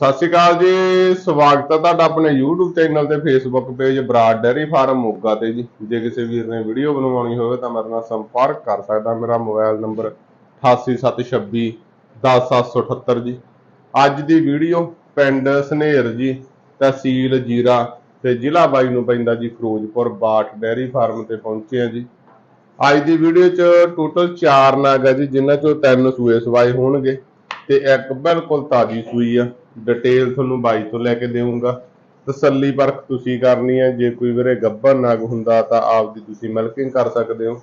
ਸਤਿ ਸ਼੍ਰੀ ਅਕਾਲ ਜੀ, ਸਵਾਗਤ ਹੈ ਤੁਹਾਡਾ ਆਪਣੇ YouTube ਚੈਨਲ ਤੇ Facebook page Brar dairy farm Moga ਤੇ ਜੀ। ਜੇ ਕਿਸੇ ਵੀਰ ਨੇ ਵੀਡੀਓ ਬਣਵਾਉਣੀ ਹੋਵੇ ਤਾਂ ਮੇਰੇ ਨਾਲ ਸੰਪਰਕ ਕਰ ਸਕਦਾ। ਮੇਰਾ ਮੋਬਾਈਲ ਨੰਬਰ 8876 10778 ਜੀ। ਅੱਜ ਦੀ ਵੀਡੀਓ ਪਿੰਡ ਸਨੇਰ ਜੀ, ਤਹਿਸੀਲ ਜੀਰਾ ਤੇ ਜ਼ਿਲ੍ਹਾ ਬਾਈ ਨੂੰ ਪੈਂਦਾ ਜੀ ਫਿਰੋਜ਼ਪੁਰ ਬਾਠ ਡੈਰੀ ਫਾਰਮ ਤੇ ਪਹੁੰਚੇ ਆ ਜੀ। ਅੱਜ ਦੀ ਵੀਡੀਓ 'ਚ ਟੋਟਲ 4 ਨਾਗ ਆ ਜੀ, ਜਿਨ੍ਹਾਂ 'ਚੋਂ ਤਿੰਨ ਸੂਏ ਸਵਾਏ ਹੋਣਗੇ ਤੇ ਇੱਕ ਬਿਲਕੁਲ ਤਾਜ਼ੀ ਸੂਈ ਆ। ਡਿਟੇਲ ਤੁਹਾਨੂੰ ਬਾਈ ਤੋਂ ਲੈ ਕੇ ਦੇਵਾਂਗਾ। ਤਸੱਲੀ ਪਰਖ ਤੁਸੀਂ ਕਰਨੀ ਹੈ। ਜੇ ਕੋਈ ਵੀਰੇ ਗੱਭਰ ਨਾਗ ਹੁੰਦਾ ਤਾਂ ਆਪਦੀ ਤੁਸੀਂ ਮਿਲਕਿੰਗ ਕਰ ਸਕਦੇ ਹੋ।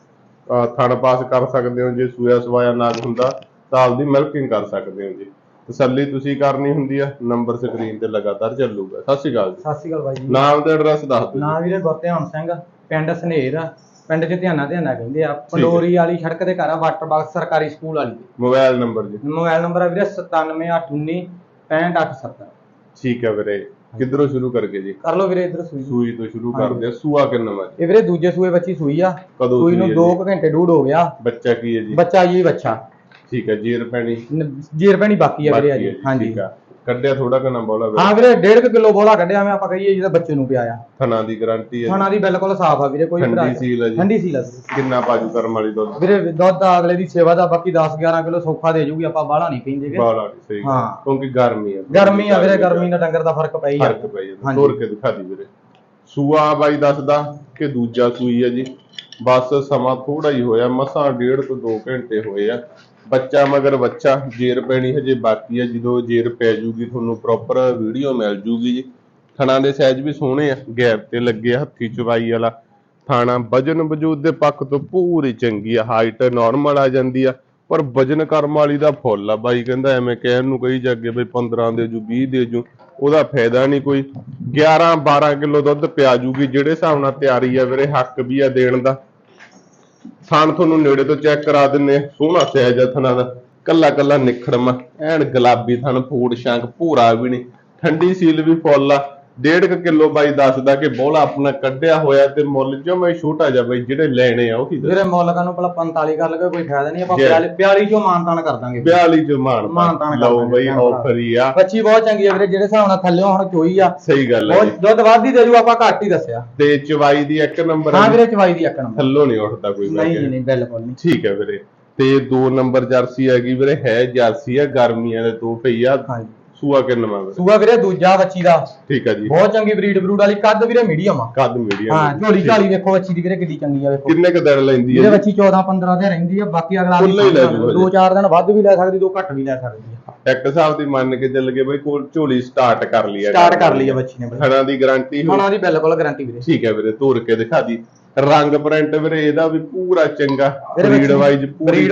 ਥਣ ਪਾਸ ਕਰ ਸਕਦੇ ਹੋ। ਜੇ ਸੂਆ ਸਵਾਇਆ ਨਾਗ ਹੁੰਦਾ ਤਾਂ ਆਪਦੀ ਮਿਲਕਿੰਗ ਕਰ ਸਕਦੇ ਹੋ ਜੀ। ਤਸੱਲੀ ਤੁਸੀਂ ਕਰਨੀ ਹੁੰਦੀ ਆ ਨੰਬਰ ਸਕਰੀਨ ਤੇ ਲਗਾਤਾਰ ਚੱਲੂਗਾ। ਸਤਿ ਸ਼੍ਰੀ ਅਕਾਲ ਜੀ। ਸਤਿ ਸ਼੍ਰੀ ਅਕਾਲ ਬਾਈ ਜੀ। ਨਾਮ ਤੇ ਐਡਰੈਸ ਦੱਸ ਦਿਓ ਨਾਂ ਜੀ ਵੀਰੇ ਗੁਰਧਿਆਨ ਸਿੰਘ ਪਿੰਡ ਸਨੇਰ ਪਿੰਡ ਚ ਧਿਆਨਾ ਧਿਆਨਾ ਕਹਿੰਦੇ ਆ। ਪੰਡੋਰੀ ਵਾਲੀ ਸੜਕ ਤੇ ਘਰ ਆ। ਵਾਟਰ ਬਾਕਸ ਸਰਕਾਰੀ ਸਕੂਲ ਵਾਲੀ। ਮੋਬਾਈਲ ਨੰਬਰ ਜੀ। ਮੋਬਾਈਲ ਨੰਬਰ ਆ ਵੀਰੇ 97819 65870 ਠੀਕ ਹੈ ਵੀਰੇ। ਕਿੱਧਰੋਂ ਸ਼ੁਰੂ ਕਰਕੇ ਜੀ? ਕਰ ਲਓ ਵੀਰੇ ਇਧਰ ਸੂਈ ਸੂਈ ਤੋਂ ਸ਼ੁਰੂ ਕਰਦੇ ਆ। ਸੂਆ ਕਿੰਨਾ ਵਾ ਇਹ ਵੀਰੇ ਦੂਜੇ ਸੂਏ ਬੱਚੀ ਸੂਈ ਆ। ਕਦੋਂ ਸੂਈ ਨੂੰ ਹੈ 2 ਜੀ? ਘੰਟੇ ਡੂਡ ਹੋ ਗਿਆ। ਬੱਚਾ ਕੀ ਹੈ ਜੀ? ਬੱਚਾ ਜੀ ਬੱਚਾ। ਠੀਕ ਹੈ ਜੀਰ ਪੈਣੀ? ਜੀਰ ਪੈਣੀ ਬਾਕੀ ਆ ਵੀਰੇ ਹਾਂਜੀ। ਠੀਕ ਆ। ਕੱਢਿਆ ਥੋੜਾ ਕਨਾ ਬੋਲਾ ਹਾਂ ਵੀਰੇ 1.5 ਕਿਲੋ ਬੋਲਾ ਕੱਢਿਆ ਮੈਂ ਆਪਾਂ ਕਹੀਏ ਜਿਹਦਾ ਬੱਚੇ ਨੂੰ ਪਿਆ ਆ। ਥਣਾ ਦੀ ਗਾਰੰਟੀ ਹੈ ਖਾਣਾ ਦੀ ਬਿਲਕੁਲ ਸਾਫ਼ ਆ ਵੀਰੇ ਕੋਈ ਠੰਡੀ ਸੀਲ ਹੈ ਜੀ। ਠੰਡੀ ਸੀਲ ਆ। ਕਿੰਨਾ ਬਾਜੂ ਕਰਮ ਵਾਲੀ ਦੁੱਧ? ਵੀਰੇ ਦੁੱਧ ਆ ਅਗਲੇ ਦੀ ਸੇਵਾ ਦਾ ਬਾਕੀ 10 11 ਕਿਲੋ ਸੌਖਾ ਦੇ ਜੂਗੀ ਆਪਾਂ ਬਾਹਲਾ ਨਹੀਂ ਪੀਂਦੇਗੇ ਬਾਲਾ ਨਹੀਂ ਸਹੀ। ਹਾਂ। ਕਿਉਂਕਿ ਗਰਮੀ ਹੈ ਗਰਮੀ ਆ ਵੀਰੇ ਗਰਮੀ ਨਾਲ ਡੰਗਰ ਦਾ ਫ਼ਰਕ ਪਈ ਫ਼ਰਕ ਜਾਂਦਾ। ਪੈ ਜਾਂਦਾ। ਹਾਂਜੀ। ਤੋੜ ਕੇ ਦਿਖਾ ਦੀ ਵੀਰੇ। ਸੂਆ ਬਾਈ ਦੱਸਦਾ ਕਿ ਦੂਜਾ ਸੂਈ ਹੈ ਜੀ। ਬਸ ਸਮਾਂ ਥੋੜਾ ਹੀ ਹੋਇਆ ਮਸਾਂ ਡੇਢ ਤੋਂ 2 ਘੰਟੇ ਹੋਏ ਆ। ਬੱਚਾ ਮਗਰ ਬੱਚਾ ਜੇਰ ਪੈਣੀ ਹਜੇ ਬਾਕੀ ਹੈ ਜਦੋਂ ਜੇਰ ਪੈ ਜੂਗੀ ਤੁਹਾਨੂੰ ਪ੍ਰੋਪਰ ਵੀਡੀਓ ਮਿਲ ਜੂਗੀ ਜੀ। ਥਣਾ ਦੇ ਸਾਈਜ਼ ਵੀ ਸੋਹਣੇ ਆ, ਗੈਪ ਤੇ ਲੱਗੇ ਆ, ਹੱਥੀ ਚਵਾਈ ਵਾਲਾ। ਥਾਣਾ ਵਜਨ ਵਜੂਦ ਦੇ ਪੱਖ ਤੋਂ ਪੂਰੀ ਚੰਗੀ ਆ ਹਾਈਟ ਨਾਰਮਲ ਆ ਜਾਂਦੀ ਆ, ਪਰ ਵਜਨ ਕਰਮ ਵਾਲੀ ਦਾ ਫੁੱਲ ਆ। ਬਾਈ ਕਹਿੰਦਾ ਐਵੇਂ ਕਹਿਣ ਨੂੰ ਕਹੀ ਜਾਗੇ ਬਈ 15 ਦੇ ਜੂ 20 ਦੇ ਜੂ, ਉਹਦਾ ਫਾਇਦਾ ਨਹੀਂ ਕੋਈ। 11 12 ਕਿਲੋ ਦੁੱਧ ਪਿਆ ਜੂਗੀ, ਜਿਹੜੇ ਹਿਸਾਬ ਨਾਲ ਤਿਆਰੀ ਆ ਵੀਰੇ, ਹੱਕ ਵੀ ਆ ਦੇਣ ਦਾ। ਥਣ ਤੁਹਾਨੂੰ ਨੇੜੇ ਤੋਂ ਚੈੱਕ ਕਰਾ ਦਿੰਨੇ ਸੋਹਣਾ ਸਾਈਜ਼ ਥਣਾ ਦਾ। ਕੱਲਾ ਕੱਲਾ ਨਿਖੜਮਾ। ਐਨ ਗੁਲਾਬੀ ਥਣ ਫੂੜ ਸ਼ੰਕ ਭੂਰਾ ਵੀ ਨਹੀਂ। ਠੰਡੀ ਸੀਲ ਵੀ ਫੁੱਲ ਆ। ਡੇਢ ਕੁ ਕਿਲੋ ਬਾਈ ਦੱਸਦਾ ਕਿ ਬੋਲਾ ਆਪਣਾ ਕੱਢਿਆ ਹੋਇਆ ਤੇ ਮੁੱਲ ਜਮਾ ਹੀ ਛੋਟਾ ਜਿਹਾ ਬਾਈ ਜਿਹੜੇ ਲੈਣੇ ਆ ਉਹ ਹੀ ਵੀਰੇ ਮੁੱਲ ਨੂੰ ਭਲਾ 45 ਕਰ ਲਗੇ ਕੋਈ ਫਾਇਦਾ ਨਹੀਂ ਆਪਾਂ ਜੀ। 42 42 ਚੋਂ ਮਾਨਤਾਨ ਕਰ ਦਾਂਗੇ। 42 ਚ ਮਾਨ ਮਾਨ-ਤਾਨ ਕਰ ਲਓ ਬਾਈ। ਆਫਰ ਹੀ ਆ। ਬੱਚੀ ਬਹੁਤ ਚੰਗੀ ਆ ਵੀਰੇ ਜਿਹੜੇ ਹਿਸਾਬ ਨਾਲ ਥੱਲਿਓਂ ਹੁਣ ਚੋਈ ਆ। ਸਹੀ ਗੱਲ ਹੈ ਜੀ। ਦੁੱਧ ਵੱਧ ਹੀ ਦੇ ਜੂ ਆਪਾਂ ਘੱਟ ਹੀ ਦੱਸਿਆ। ਤੇ ਚਵਾਈ ਦੀ ਇੱਕ ਨੰਬਰ ਹਾਂ ਵੀਰੇ ਚਵਾਈ ਦੀ ਇੱਕ ਨੰਬਰ। ਥੱਲੋਂ ਨਹੀਂ ਉੱਠਦਾ ਕੋਈ ਨਹੀਂ ਜੀ ਨਹੀਂ ਬਿਲਕੁਲ ਨਹੀਂ। ਠੀਕ ਹੈ ਵੀਰੇ। ਤੇ ਦੋ ਨੰਬਰ ਜਰਸੀ ਹੈਗੀ ਵੀਰੇ ਹੈ ਜਰਸੀ ਆ ਗਰਮੀਆਂ ਦੇ ਤੋਹਫੇ ਆ। ਹਾਂਜੀ। ਸੂਆ ਕਿੰਨਾ ਵੀਰੇ ਸੂਆ ਵੀਰੇ ਦੂਜਾ ਬੱਚੀ ਦਾ। ਠੀਕ ਹੈ ਜੀ। ਬਹੁਤ ਚੰਗੀ ਬਰੀਡ ਬਰੂਡ ਵਾਲੀ ਕੱਦ ਵੀਰੇ ਮੀਡੀਅਮ ਆ। ਕੱਦ ਮੀਡੀਅਮ ਹਾਂ ਝੋਲੀ ਝਾਲੀ ਵੇਖੋ ਬੱਚੀ ਦੀ ਵੀਰੇ ਕਿੱਡੀ ਚੰਗੀ ਆ ਵੇਖੋ। ਕਿੰਨੇ ਕ ਦਿਨ ਲੈਂਦੀ ਇਹਦੇ ਹੈ ਬੱਚੀ 14 15 ਦਿਨ ਰਹਿੰਦੀ ਆ ਬਾਕੀ ਅਗਲਾ। ਦੋ ਚਾਰ ਦਿਨ ਵੱਧ ਵੀ ਲੈ ਸਕਦੀ ਦੋ ਘੱਟ ਵੀ ਲੈ ਸਕਦੀ ਆ। ਇੱਕ ਹਿਸਾਬ ਦੀ ਮੰਨ ਕੇ ਚੱਲ ਗਏ ਬਈ ਕੋਲ ਝੋਲੀ ਸਟਾਰਟ ਕਰ ਲਈ ਹੈ ਸਟਾਰਟ ਕਰ ਲਈ ਆ ਬੱਚੀ ਨੇ ਹਣਾ ਦੀ ਗਾਰੰਟੀ ਹੋ ਉਹਨਾਂ ਦੀ ਬਿਲਕੁਲ ਗਾਰੰਟੀ ਵੀਰੇ। ਠੀਕ ਹੈ ਵੀਰੇ ਤੋੜ ਕੇ ਦਿਖਾ ਦੀ। ਰੰਗ ਪ੍ਰਿੰਟ ਵੀਰੇ ਇਹਦਾ ਵੀ ਪੂਰਾ ਚੰਗਾ ਬਰੀਡ ਵਾਈਜ਼ ਪੂਰੀ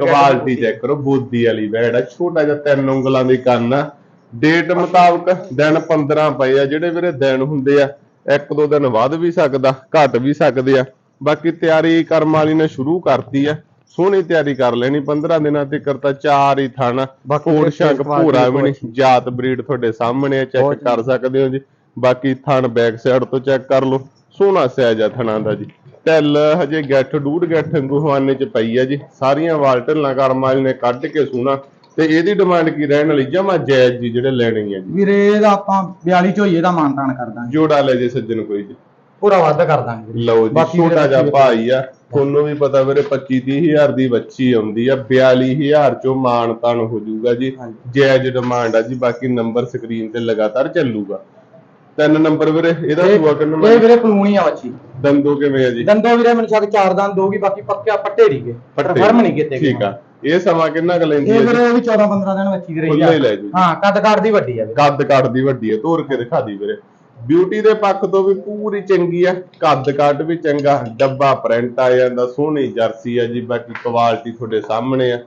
ਕੁਆਲਿਟੀ ਚੈੱਕ ਕਰੋ ਬੋਦੀ ਵਾਲੀ ਬੈੜ ਆ ਛੋਟਾ ਜਿਹਾ ਤਿੰਨ ਉਂਗਲਾਂ ਦੀ ਕੰਨ ਆ। ਡੇਟ ਮੁਤਾਬਕ ਦਿਨ 15 ਪਏ ਆ ਜਿਹੜੇ ਵੀਰੇ ਦਿਨ ਹੁੰਦੇ ਆ ਇੱਕ ਦੋ ਦਿਨ ਵੱਧ ਵੀ ਸਕਦਾ ਘਟ ਵੀ ਸਕਦੇ ਆ। ਬਾਕੀ ਤਿਆਰੀ ਕਰਮ ਵਾਲੀ ਨੇ ਸ਼ੁਰੂ ਕਰਤੀ ਆ ਸੋਹਣੀ ਤਿਆਰੀ ਕਰ ਲੈਣੀ 15 ਦਿਨਾਂ ਤੇ ਕਰਤਾ ਚਾਰ ਹੀ ਥਣ ਵੀਰੇ ਸ਼ੰਕ ਭੂਰਾ ਵੀ ਨਹੀਂ ਜਾਤ ਬਰੀਡ ਤੁਹਾਡੇ ਸਾਹਮਣੇ ਚੈੱਕ ਕਰ ਸਕਦੇ ਹੋ ਜੀ। ਬਾਕੀ ਥਣ ਬੈਕ ਸਾਈਡ ਤੋਂ ਚੈੱਕ ਕਰ ਲਓ। ਸੋਹਣਾ ਸਾਈਜ਼ ਆ ਥਣਾਂ ਦਾ ਜੀ। ਟੈਲ ਹਜੇ ਗੱਠ ਡੂਡ ਗੱਠ ਗੁਹਵਾਨੇ ਚ ਪਈ ਆ ਜੀ। ਸਾਰੀਆਂ ਵਾਲਟਲਾਂ ਕਰਮ ਵਾਲੀ ਨੇ ਕੱਢ ਕੇ ਸੋਹਣਾ ਤੇ ਇਹਦੀ ਡਿਮਾਂਡ ਕੀ ਰਹਿਣ ਵਾਲੀ? ਜਮਾ ਜਾਇਜ਼ ਜੀ ਜਿਹੜੇ ਲੈਣੇ ਆ ਜੀ। ਵੀਰੇ ਇਹਦਾ ਆਪਾਂ 42 ਝੋਈਏ ਦਾ ਮਾਨਤਾਨ ਕਰ ਦਾਂਗੇ। ਜੋੜਾ ਲੈ ਜੇ ਸੱਜਣ ਕੋਈ ਜੀ। ਪੂਰਾ ਵਾਧਾ ਕਰ ਦਾਂਗੇ। ਲਓ ਜੀ ਛੋਟਾ ਜਿਹਾ ਭਾਈ ਆ। ਤੁਹਾਨੂੰ ਵੀ ਪਤਾ ਵੀਰੇ 25 30000 ਦੀ ਬੱਚੀ ਆਉਂਦੀ ਆ। 42000 ਚੋਂ ਮਾਣ ਤਾਣ ਹੋ ਜਾਊਗਾ ਜੀ। ਜਾਇਜ਼ ਡਿਮਾਂਡ ਆ ਜੀ। ਬਾਕੀ ਨੰਬਰ ਸਕਰੀਨ ਤੇ ਲਗਾਤਾਰ ਚੱਲੂਗਾ। ਤਿੰਨ ਨੰਬਰ ਵੀਰੇ ਇਹਦਾ ਇਹ ਸੂਆ ਕਿੰਨਾ ਇਹ ਵੀਰੇ ਪਲੂਣੀ ਆ ਬੱਚੀ ਦੰਦੋ ਕਿਵੇਂ ਆ ਜੀ? ਦੰਦੋ ਵੀਰੇ ਮੈਨੂੰ ਸ਼ੱਕ ਚਾਰ ਦੰਦ ਦੋਗੀ ਬਾਕੀ ਪੱਕਿਆ ਪੱਟੇ ਰੀਗੇ। ਫਰਮ ਨਹੀਂ ਕਿਤੇ ਠੀਕ ਆ। ਇਹ ਸਮਾਂ ਕਿੰਨਾ ਕੁ ਲੈਂਦੀ ਇਹ ਹੈ ਵੀਰੇ ਜੀ ਉਹ ਵੀ 14 15 ਦਿਨ ਬੱਚੀ ਦੀ ਰਹੀ ਖੁੱਲ੍ਹਾ ਹੀ ਕੱਦ ਕਾਠ ਦੀ ਵੱਡੀ ਆ ਵੀਰੇ। ਕੱਦ ਕੱਟ ਦੀ ਵੱਡੀ ਹੈ ਤੋਰ ਕੇ ਦਿਖਾ ਦੀ ਵੀਰੇ। ਬਿਊਟੀ ਦੇ ਪੱਖ ਤੋਂ ਵੀ ਪੂਰੀ ਚੰਗੀ ਆ ਕੱਦ ਕੱਟ ਵੀ ਚੰਗਾ ਡੱਬਾ ਪ੍ਰਿੰਟ ਆ ਜਾਂਦਾ ਸੋਹਣੀ ਜਰਸੀ ਆ ਜੀ ਬਾਕੀ ਕੁਆਲਿਟੀ ਤੁਹਾਡੇ ਸਾਹਮਣੇ ਆ।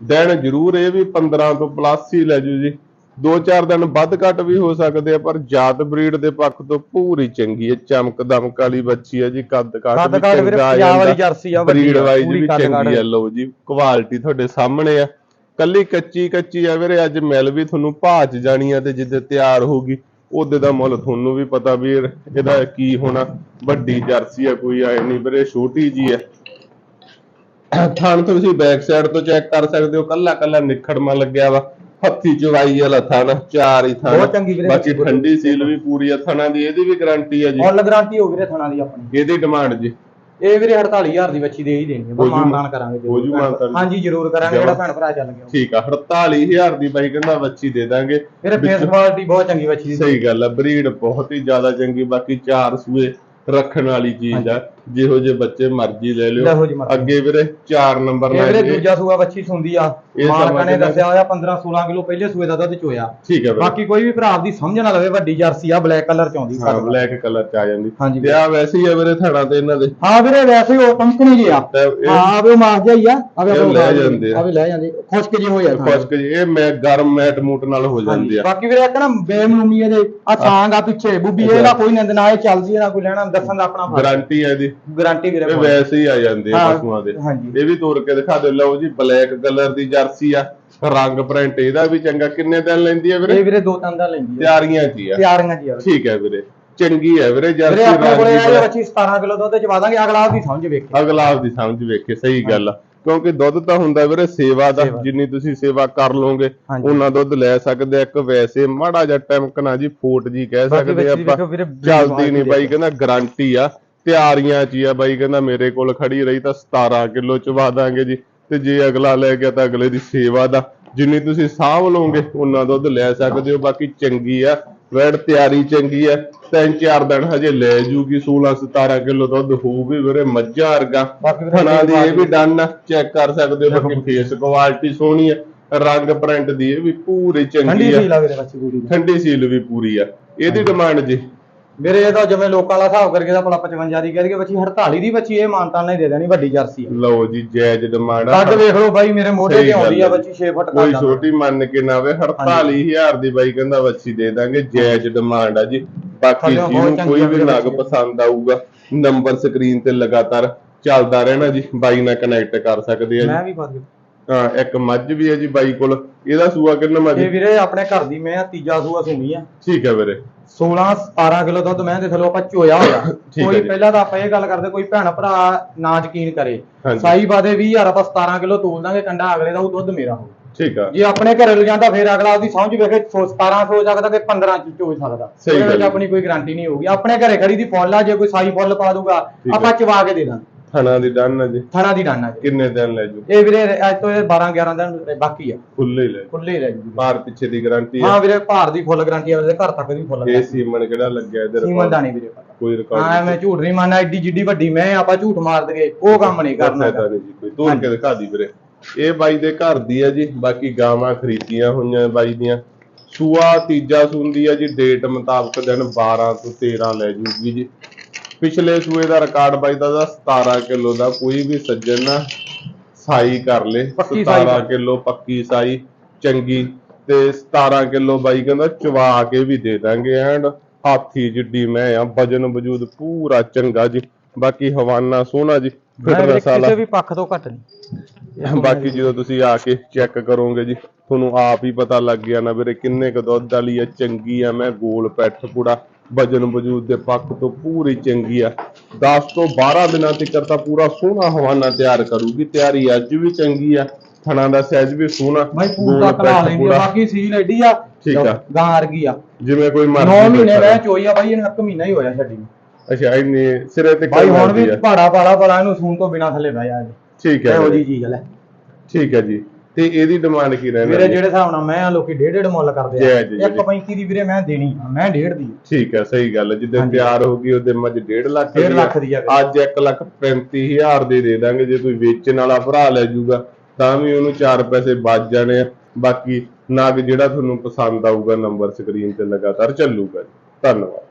ਦਿਨ ਜ਼ਰੂਰ ਇਹ ਵੀ 15 ਤੋਂ ਪਲੱਸ ਹੀ ਲੈ ਜੂ ਜੀ। ਦੋ ਚਾਰ ਦਿਨ ਵੱਧ ਘੱਟ ਵੀ ਹੋ ਸਕਦੇ ਆ ਪਰ ਜਾਤ ਬਰੀਡ ਦੇ ਪੱਖ ਤੋਂ ਪੂਰੀ ਚੰਗੀ ਹੈ ਚਮਕ ਦਮਕ ਵਾਲੀ ਬੱਚੀ ਆ ਜੀ ਕੱਦ ਵੀ ਕਾਠ ਵੀਰੇ ਚੰਗਾ ਆ ਪੰਜਾਬ ਵਾਲੀ ਜਾਂਦਾ ਜਰਸੀ ਆ ਬਰੀਡ ਵਾਈਜ਼ ਵੀ ਚੰਗੀ ਆ ਲਓ ਜੀ ਕੁਆਲਿਟੀ ਤੁਹਾਡੇ ਸਾਹਮਣੇ ਆ। ਕੱਲੀ ਕੱਚੀ ਕੱਚੀ ਆ ਵੀਰੇ ਅੱਜ ਮਿਲ ਵੀ ਤੁਹਾਨੂੰ ਭਾਜ ਜਾਣੀ ਆ ਤੇ ਜਿੱਦੇ ਤਿਆਰ ਹੋਊਗੀ ਉਹਦੇ ਦਾ ਮੁੱਲ ਤੁਹਾਨੂੰ ਵੀ ਪਤਾ ਵੀ ਇਹ- ਇਹਦਾ ਕੀ ਹੋਣਾ ਵੱਡੀ ਜਰਸੀ ਆ ਕੋਈ ਆਏ ਨਹੀਂ ਵੀਰੇ ਛੋਟੀ ਜੀ ਆ। ਥਣ ਤੁਸੀਂ ਬੈਕ ਸਾਈਡ ਤੋਂ ਚੈੱਕ ਕਰ ਸਕਦੇ ਹੋ ਕੱਲਾ ਕੱਲਾ ਨਿਖੜਮਾ ਲੱਗਿਆ ਵਾ। ਹੱਥੀ ਚਵਾਈ ਵਾਲਾ ਥਾਣਾ ਚਾਰ ਹੀ ਥਾਣਾ। ਬਹੁਤ ਚੰਗੀ ਵੀਰੇ। ਬਾਕੀ ਠੰਡੀ ਸੀਲ ਵੀ ਪੂਰੀ ਆ ਥਾਣਾ ਦੀ ਇਹਦੀ ਵੀ ਗਾਰੰਟੀ ਆ ਜੀ। ਫੁੱਲ ਗਾਰੰਟੀ ਹੋ ਵੀਰੇ ਥਣਾ ਦੀ ਆਪਣੀ। ਇਹਦੀ ਡਿਮਾਂਡ ਜੀ। ਇਹ ਵੀਰੇ 48000 ਦੀ ਬੱਚੀ ਦੇ ਹੀ ਦੇਣੀ ਹੈ ਮਾਨਦਾਨ ਕਰਾਂਗੇ ਹੋ ਜੂ ਮਾਨਤਾਨ? ਹਾਂਜੀ ਜ਼ਰੂਰ ਕਰਾਂਗੇ ਜਿਹੜਾ ਭੈਣ ਭਰਾ ਚੱਲ ਗਿਆ। ਠੀਕ ਆ 48000 ਦੀ ਬਾਈ ਕਹਿੰਦਾ ਬੱਚੀ ਦੇ ਦਾਂਗੇ। ਵੀਰੇ ਫੇਸ ਕੁਆਲਿਟੀ ਬਹੁਤ ਚੰਗੀ ਬੱਚੀ ਦੀ। ਸਹੀ ਗੱਲ ਆ ਬਰੀਡ ਬਹੁਤ ਹੀ ਜ਼ਿਆਦਾ ਚੰਗੀ ਬਾਕੀ ਚਾਰ ਸੂਏ ਰੱਖਣ ਵਾਲੀ ਚੀਜ਼ ਆ। ਜਿਹੋ ਜੇ ਬੱਚੇ ਮਰਜ਼ੀ ਲੈ ਲਿਓ। ਜੀ ਮਰਜ਼ੀ। ਅੱਗੇ ਵੀਰੇ 4 ਨੰਬਰ ਇਹ ਵੀਰੇ ਲਾਈਨ ਦੂਜਾ ਸੂਆ ਬੱਚੀ ਸੁੰਦੀ ਆ। ਇਹ ਮਾਲਕਾਂ ਸਮਝ ਨੇ ਲੈ। ਦੱਸਿਆ ਹੋਇਆ 15 16 ਕਿਲੋ ਪਹਿਲੇ ਸੂਏ ਦਾ ਦੁੱਧ ਚੋਇਆ। ਠੀਕ ਹੈ ਵੀਰੇ। ਬਾਕੀ ਕੋਈ ਵੀ ਭਰਾ ਆਪਦੀ ਸਮਝ ਨਾ ਲਵੇ ਵੱਡੀ ਜਰਸੀ ਆ ਬਲੈਕ ਕਲਰ ਚ ਆਉਂਦੀ ਹਾਂ ਬਲੈਕ ਕਲਰ ਚ ਆ ਜਾਂਦੀ। ਹਾਂਜੀ ਤੇ ਆ ਵੈਸੇ ਹੀ ਆ ਵੀਰੇ ਥਣਾ ਤੇ ਇਹਨਾਂ ਦੇ। ਹਾਂ ਵੀਰੇ ਵੈਸੇ ਹੀ ਉਹ ਕੰਪਨੀ ਜੀ ਆ। ਤੇ ਇਹ ਹਾਂ ਵੀ ਉਹ ਮਾਸ ਹੀ ਆ। ਆਵੇ ਇਹ ਲੈ ਜਾਂਦੇ ਆ। ਆਵੇ ਲੈ ਜਾਂਦੇ। ਖੁਸ਼ਕ ਜੀ ਹੋ ਜਾਂਦਾ ਖੁਸ਼ਕ ਜੀ ਇਹ ਮੈਂ ਗਰਮ ਮੈਟ ਮੂਟ ਨਾਲ ਹੋ ਜਾਂਦੀ ਆ। ਬਾਕੀ ਵੀਰੇ ਇੱਕ ਨਾ ਬੇਮਲੂਮੀ ਇਹਦੇ। ਆ ਸਾਂਗ ਆ ਪਿੱਛੇ। ਬੁੱਬੀ ਇਹਦਾ ਕੋਈ ਨਿੰਦ ਨਾ ਇਹ ਚੱਲਦੀ ਨਾ ਕੋਈ ਲੈਣਾ ਦੱਸਣ ਦਾ ਆਪਣਾ ਫਰਜ਼। ਗਾਰੰਟੀ ਹੈ ਇਹਦੀ। ਗਾਰੰਟੀ ਵੀਰੇ ਇਹ ਵੈਸੇ ਹੀ ਆ ਜਾਂਦੇ ਆ ਹਾਂ, ਪਸ਼ੂਆਂ ਦੇ। ਹਾਂਜੀ। ਇਹ ਵੀ ਤੋੜ ਕੇ ਦਿਖਾ ਦਿਓ। ਲਓ ਜੀ ਬਲੈਕ ਕਲਰ ਦੀ ਜਰਸੀ ਆ। ਰੰਗ ਪ੍ਰਿੰਟ ਇਹਦਾ ਵੀ ਚੰਗਾ ਕਿੰਨੇ ਦਿਨ ਲੈਂਦੀ ਆ ਵੀਰੇ? ਇਹ ਵੀਰੇ ਦੋ ਤਿੰਨ ਦਾ ਲੈਂਦੀ ਆ ਤਿਆਰੀਆਂ ਚ ਹੀ ਆ। ਤਿਆਰੀਆਂ ਜੀ ਆ ਵੀਰੇ। ਠੀਕ ਹੈ ਵੀਰੇ। ਚੰਗੀ ਹੈ ਵੀਰੇ ਵੀਰੇ ਜਰਸੀ ਆਪਣੇ ਰੰਗ ਕੋਲੇ ਦੀ ਬੱਚੀ 17 ਕਿਲੋ ਦੁੱਧ ਚਵਾ ਦਾਂਗੇ। ਅਗਲਾ ਆਪਦੀ ਸਮਝ ਵੇਖੇ। ਅਗਲਾ ਆਪਦੀ ਸਮਝ ਵੇਖੇ ਸਹੀ ਗੱਲ ਆ। ਕਿਉਂਕਿ ਦੁੱਧ ਤਾਂ ਹੁੰਦਾ ਵੀਰੇ ਸੇਵਾ ਦਾ। ਸੇਵਾ। ਜਿੰਨੀ ਤੁਸੀਂ ਸੇਵਾ ਕਰ ਲਓਗੇ ਹਾਂਜੀ। ਉਹਨਾਂ ਦੁੱਧ ਲੈ ਸਕਦੇ ਆ। ਇੱਕ ਵੈਸੇ ਮਾੜਾ ਜਿਹਾ ਟਮਕਣਾ ਜੀ ਫੋਟ ਜੀ ਕਹਿ ਬਾਕੀ ਸਕਦੇ ਆ ਆਪਾਂ। ਦੇਖੋ ਵੀਰੇ ਚੱਲਦੀ ਨਹੀਂ ਬਾਈ ਕਹਿੰਦਾ ਗਾਰੰਟੀ ਆ। ਤਿਆਰੀਆਂ ਚ ਹੀ ਆ ਬਾਈ ਕਹਿੰਦਾ ਮੇਰੇ ਕੋਲ ਖੜੀ ਰਹੀ ਤਾਂ 17 ਕਿਲੋ ਚਵਾ ਦਾਂਗੇ ਜੀ। ਤੇ ਜੇ ਅਗਲਾ ਲੈ ਗਿਆ ਤਾਂ ਅਗਲੇ ਦੀ ਸੇਵਾ ਦਾ। ਜਿੰਨੀ ਤੁਸੀਂ ਸਾਂਭ ਲਓਗੇ ਉਹਨਾਂ ਦੁੱਧ ਲੈ ਸਕਦੇ ਹੋ। ਬਾਕੀ ਚੰਗੀ ਆ ਵੈੜ ਤਿਆਰੀ ਚੰਗੀ ਆ। ਤਿੰਨ ਚਾਰ ਦਿਨ ਹਜੇ ਲੈ ਜੂਗੀ 16 17 ਕਿਲੋ ਦੁੱਧ ਹੋਊਗੀ ਵੀਰੇ ਮੱਝਾਂ ਵਰਗਾ। ਥਣਾ ਦੀ ਇਹ ਵੀ ਡਨ ਆ ਚੈੱਕ ਕਰ ਸਕਦੇ ਹੋ ਬਾਕੀ ਫੇਸ ਕੁਆਲਿਟੀ ਸੋਹਣੀ ਆ। ਰੰਗ ਪ੍ਰਿੰਟ ਦੀ ਇਹ ਵੀ ਪੂਰੀ ਚੰਗੀ ਆ। ਠੰਡੀ ਸੀਲ ਵੀ ਪੂਰੀ ਆ। ਇਹਦੀ ਡਿਮਾਂਡ ਜੀ। ਵੀਰੇ ਇਹ ਤਾਂ ਜਿਵੇਂ ਲੋਕਾਂ ਵਾਲਾ ਹਿਸਾਬ ਕਰਕੇ ਤਾਂ ਭਲਾ 55 ਦੀ ਦਈਏ ਬੱਚੀ 48 ਦੀ ਬੱਚੀ ਇਹ ਮਾਨਤਾ ਨਹੀਂ ਦੇ ਦੇਣੀ ਵੱਡੀ ਜਰਸੀ ਆ ਲਓ ਜੀ ਜਾਇਜ਼ ਡਿਮਾਂਡ ਆ। ਕੱਦ ਵੇਖ ਲਓ ਬਾਈ ਮੇਰੇ ਮੋਢੇ ਸਹੀ ਤੇ ਆਉਂਦੀ ਆ ਗੱਲ ਹੈ। ਬੱਚੀ 6 ਫੁੱਟ ਕੋਈ ਕੱਦ ਆ। ਛੋਟੀ ਮੰਨ ਕੇ ਨਾ ਆਵੇ 48000 ਦੀ ਬਾਈ ਕਹਿੰਦਾ ਵੱਛੀ ਦੇ ਦਾਂਗੇ ਜਾਇਜ਼ ਡਿਮਾਂਡ ਆ ਜੀ। ਬਾਕੀ ਥੱਲਿਓਂ ਬਹੁਤ ਜਿਹਨੂੰ ਚੰਗੀ ਕੋਈ ਵੀ ਨਗ ਵੱਛੀ। ਪਸੰਦ ਆਊਗਾ ਨੰਬਰ ਸਕਰੀਨ ਤੇ ਲਗਾਤਾਰ ਚੱਲਦਾ ਰਹਿਣਾ ਜੀ ਬਾਈ ਨਾਲ ਕਨੈਕਟ ਕਰ ਸਕਦੇ ਆ ਜੀ। ਮੈਂ ਵੀ ਪਾ ਦਿਓ। ਹਾਂ ਇੱਕ ਮੱਝ ਵੀ ਹੈ ਜੀ ਬਾਈ ਕੋਲ ਇਹਦਾ ਸੂਆ ਕਿੰਨਾ ਮੱਝ? ਇਹ ਵੀਰੇ ਆਪਣੇ ਘਰ ਦੀ ਮੈਂ ਤੀਜਾ ਸੂਆ ਸੁਣੀ ਆ। ਠੀਕ ਹੈ ਵੀਰੇ। 16 17 ਕਿਲੋ ਦੁੱਧ ਮੈਂ ਦੇ ਥੱਲੋਂ ਆਪਾਂ ਚੋਇਆ ਹੋਇਆ ਹੈ ਕੋਈ। ਪਹਿਲਾਂ ਤਾਂ ਆਪਾਂ ਇਹ ਗੱਲ ਕਰਦੇ ਕੋਈ ਭੈਣ ਭਰਾ ਨਾ ਯਕੀਨ ਕਰੇ ਹਾਂਜੀ। ਸਾਈ ਬਾਦੇ 20000 ਆਪਾਂ 17 ਕਿਲੋ ਤੋਲ ਦਾਂਗੇ ਕੰਡਾ ਅਗਲੇ ਦਾ ਉਹ ਦੁੱਧ ਮੇਰਾ ਹੋਊ ਠੀਕ ਆ ਜੇ ਆਪਣੇ ਘਰੇ ਲਿਜਾਂਦਾ ਫਿਰ ਅਗਲਾ ਉਹਦੀ ਸਮਝ ਵੇਖੇ ਸੌ- 17 ਸੋ ਸਕਦਾ ਕਿ 15 ਚ ਚੋ ਸਕਦਾ ਸਹੀ ਗੱਲ ਹੈ। ਆਪਣੀ ਕੋਈ ਗਾਰੰਟੀ ਨਹੀਂ ਹੋਊਗੀ ਆਪਣੇ ਘਰੇ ਖੜੀ ਦੀ ਫੁੱਲ ਆ ਜੇ ਕੋਈ ਸਾਈ ਫੁੱਲ ਪਾ ਦੂਗਾ ਹੈ। ਆਪਾਂ ਚਵਾ ਕੇ ਦੇ ਦਾਂਗੇ ਥਣਾ ਦੀ ਡਨ ਜੀ। ਥਣਾ ਦੀ ਡਾਨਾ ਜੀ। ਕਿੰਨੇ ਦਿਨ ਲੈ ਜੂ? ਇਹ ਵੀਰੇ ਅੱਜ ਤੋਂ ਇਹ 12 11 ਦਿਨ ਬਾਕੀ ਆ। ਖੁੱਲੇ ਹੀ ਲੈ ਜੂ। ਖੁੱਲੇ ਹੀ ਰਹਿ ਜੂਗੀ ਬਾਹਰ ਪਿੱਛੇ ਦੀ ਗਾਰੰਟੀ ਹਾਂ ਹੈ ਵੀਰੇ ਭਾਰ ਦੀ ਫੁੱਲ ਗਾਰੰਟੀ ਆ ਵੀਰੇ ਘਰ ਤੱਕ ਦੀ ਫੁੱਲ ਇਹ ਸੀਮਨ ਕਿਹੜਾ ਲੱਗਿਆ ਇਹਦੇ ਸੀਮਨ ਦਾ ਨਹੀਂ ਵੀਰੇ ਪਤਾ। ਕੋਈ ਹਾਂ ਰਿਕਾਰਡ ਮੈਂ ਝੂਠ ਨਹੀਂ ਮੰਨਣਾ ਐਡੀ ਜਿੱਡੀ ਵੱਡੀ ਮੈਂ ਆਪਾਂ ਝੂਠ ਮਾਰ ਦਗੇ ਉਹ ਕੰਮ ਨਹੀਂ ਕਰਨਾ ਫਾਇਦਾ ਨਹੀਂ ਜੀ ਕੋਈ ਤੋੜ ਕੇ ਦਿਖਾ ਦੀ ਵੀਰੇ। ਇਹ ਬਾਈ ਦੇ ਘਰ ਦੀ ਆ ਜੀ ਬਾਕੀ ਗਾਵਾਂ ਖਰੀਦੀਆਂ ਹੋਈਆਂ ਬਾਈ ਦੀਆਂ। ਸੂਆ ਤੀਜਾ ਸੁੰਦੀ ਆ ਜੀ ਡੇਟ ਮੁਤਾਬਕ ਦਿਨ 12 ਤੋਂ 13 ਲੈ ਜੂਗੀ ਜੀ। ਪਿਛਲੇ ਸੂਏ ਦਾ ਰਿਕਾਰਡ ਬਾਈ ਦਾ ਦਾ 17 ਕਿਲੋ ਦਾ ਕੋਈ ਵੀ ਸੱਜਣ ਨਾ ਸਾਈ ਕਰ ਲੇ ਪੱਕੀ ਸਾਈ 17 ਕਰ। ਕਿਲੋ ਪੱਕੀ ਸਾਈ ਚੰਗੀ। ਤੇ 17 ਕਿਲੋ ਬਾਈ ਕਹਿੰਦਾ ਚਵਾ ਕੇ ਵੀ ਦੇ ਦਾਂਗੇ ਐਂਡ ਹਾਥੀ ਜਿੱਡੀ ਮੈਂ ਆ ਵਜਨ ਵਜੂਦ ਪੂਰਾ ਚੰਗਾ ਜੀ। ਬਾਕੀ ਹਵਾਨਾ ਸੋਹਣਾ ਜੀ ਮੈਂ ਵੀਰੇ ਫਿਟਨੈਸ ਵਾਲਾ। ਕਿਸੇ ਵੀ ਪੱਖ ਤੋਂ ਘੱਟ ਨਹੀਂ। ਬਾਕੀ ਜਦੋਂ ਤੁਸੀਂ ਆ ਕੇ ਚੈੱਕ ਕਰੋਗੇ ਜੀ ਤੁਹਾਨੂੰ ਆਪ ਹੀ ਪਤਾ ਲੱਗ ਗਿਆ ਨਾ ਵੀਰੇ ਕਿੰਨੇ ਕ ਦੁੱਧ ਵਾਲੀ ਆ ਚੰਗੀ ਆ ਮੈਂ ਗੋਲ ਪੈਠ ਪੂੜਾ। ਵਜਨ ਵਜੂਦ ਦੇ ਪੱਖ ਤੋਂ ਪੂਰੀ ਚੰਗੀ ਆ 10 ਤੋਂ 12 ਦਿਨਾਂ ਤੱਕ ਤਾਂ ਪੂਰਾ ਸੋਹਣਾ ਹਵਾਨਾ ਤਿਆਰ ਕਰੂਗੀ ਤਿਆਰੀ ਅੱਜ ਵੀ ਚੰਗੀ ਆ ਥਣਾ ਦਾ ਸਾਈਜ਼ ਵੀ ਸੋਹਣਾ ਭਾਈ ਪੂਰਾ ਆ ਪੂੜਾ। ਬਾਕੀ ਸੀਲ ਐਡੀ ਆ ਠੀਕ ਆ। ਗਾਂ ਵਰਗੀ ਆ ਜਿਵੇਂ ਕੋਈ 9 ਮਰਜ਼ੀ ਮਹੀਨੇ ਬੈਠਾ ਮੈਂ ਰਹੇ। ਚੋਈ ਆ ਇਹਨੂੰ ਇੱਕ ਮਹੀਨਾ ਹੀ ਹੋਇਆ ਛੱਡੀ। ਅੱਛਾ ਇੰਨੇ ਸਿਰੇ ਤੇ ਬਾਈ ਹੁਣ ਵੀ। ਭਾੜਾ ਭਾੜਾ ਭਾੜਾ ਇਹਨੂੰ ਸੂਣ ਤੋਂ ਬਿਨਾ ਥੱਲੇ ਬਹਿ ਜਾ ਠੀਕ ਹੈ ਇਹੋ ਜੀ ਚੀਜ਼ ਲੈ ਠੀਕ ਹੈ ਜੀ ਤੇ ਇਹਦੀ ਡਿਮਾਂਡ ਕੀ ਰਹਿਣਾ ਵੀਰੇ ਜਿਹੜੇ ਹਿਸਾਬ ਨਾਲ ਮੈਂ ਆ ਲੋਕੀ ਡੇਢ ਡੇਢ ਮੁੱਲ ਕਰਦੇ ਜੈ ਆ ਜੀ, ਇੱਕ 35 ਦੀ ਵੀਰੇ ਮੈਂ ਦੇਣੀ ਆ ਮੈਂ ਡੇਢ ਦੀ ਠੀਕ ਹੈ ਸਹੀ ਗੱਲ ਹੈ ਜਿੱਦੇ। ਤਿਆਰ ਹੋਗੀ ਉਹਦੇ ਮੱਝ 1.5 ਲੱਖ ਡੇਢ। ਲੱਖ ਦੀ ਆ ਵੀਰੇ। ਅੱਜ 1 ਲੱਖ 35000 ਦੇ ਦੇ ਦਾਂਗੇ ਜੇ ਕੋਈ ਵੇਚਣ ਵਾਲਾ ਭਰਾ ਲੈ ਜਾਊਗਾ ਤਾਂ ਵੀ ਉਹਨੂੰ 4 ਪੈਸੇ ਬਚ ਜਾਣੇ ਆ। ਬਾਕੀ ਨਗ ਜਿਹੜਾ ਤੁਹਾਨੂੰ ਪਸੰਦ ਆਊਗਾ ਨੰਬਰ ਸਕਰੀਨ ਤੇ ਲਗਾਤਾਰ ਚੱਲੂਗਾ ਜੀ। ਧੰਨਵਾਦ।